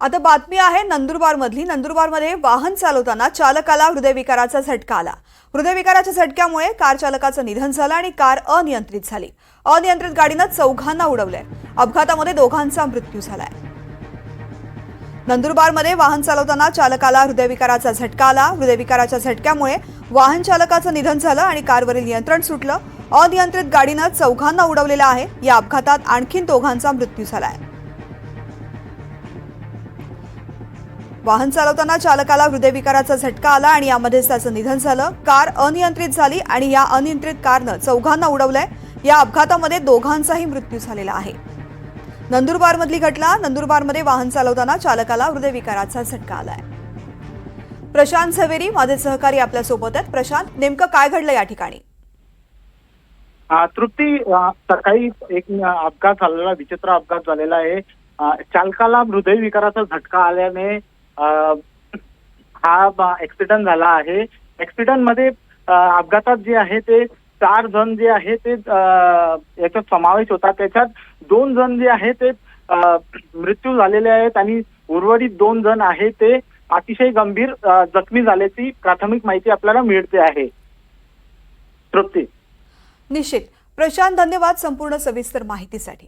आता बातमी आहे नंदुरबार मधली नंदुरबारमध्ये वाहन चालवताना चालकाला हृदयविकाराचा झटका आला. हृदयविकाराच्या झटक्यामुळे कार चालकाचं निधन झालं आणि कार अनियंत्रित झाली. अनियंत्रित गाडीनं चौघांना उडवलंय. अपघातामध्ये दोघांचा मृत्यू झालाय. नंदुरबारमध्ये वाहन चालवताना चालकाला हृदयविकाराचा झटका आला. हृदयविकाराच्या झटक्यामुळे वाहन चालकाचं निधन झालं आणि कारवरील नियंत्रण सुटलं. अनियंत्रित गाडीनं चौघांना उडवलेलं आहे. या अपघातात आणखीन दोघांचा मृत्यू झालाय. वाहन चालवताना चालकाला हृदयविकाराचा झटका आला आणि यामध्येच त्याचं निधन झालं. कार अनियंत्रित झाली आणि या अनियंत्रित कारनं चौघांना उडवलंय. या अपघातामध्ये दोघांचाही मृत्यू झालेला आहे. नंदुरबारमधली घटना नंदुरबारमध्ये वाहन चालवताना चालकाला हृदयविकाराचा झटका आलाय. प्रशांत झवेरी माझे सहकारी आपल्यासोबत आहेत. प्रशांत नेमकं काय घडलं या ठिकाणी? तृप्ती सकाळी एक अपघात झालेला विचित्र अपघात झालेला आहे. चालकाला हृदयविकाराचा झटका आल्याने हा ऍक्सिडेंट झाला आहे. ऍक्सिडेंटमध्ये अपघातात जे आहे ते चार जण जे आहे ते याच्यात समावेश होता त्याच्यात दोन जण जे आहे ते मृत्यू झालेले आहेत आणि उर्वरित दोन जण आहे ते अतिशय गंभीर जखमी झाल्याची प्राथमिक माहिती आपल्याला मिळते आहे. तृप्ती. निश्चित. प्रशांत धन्यवाद संपूर्ण सविस्तर माहितीसाठी.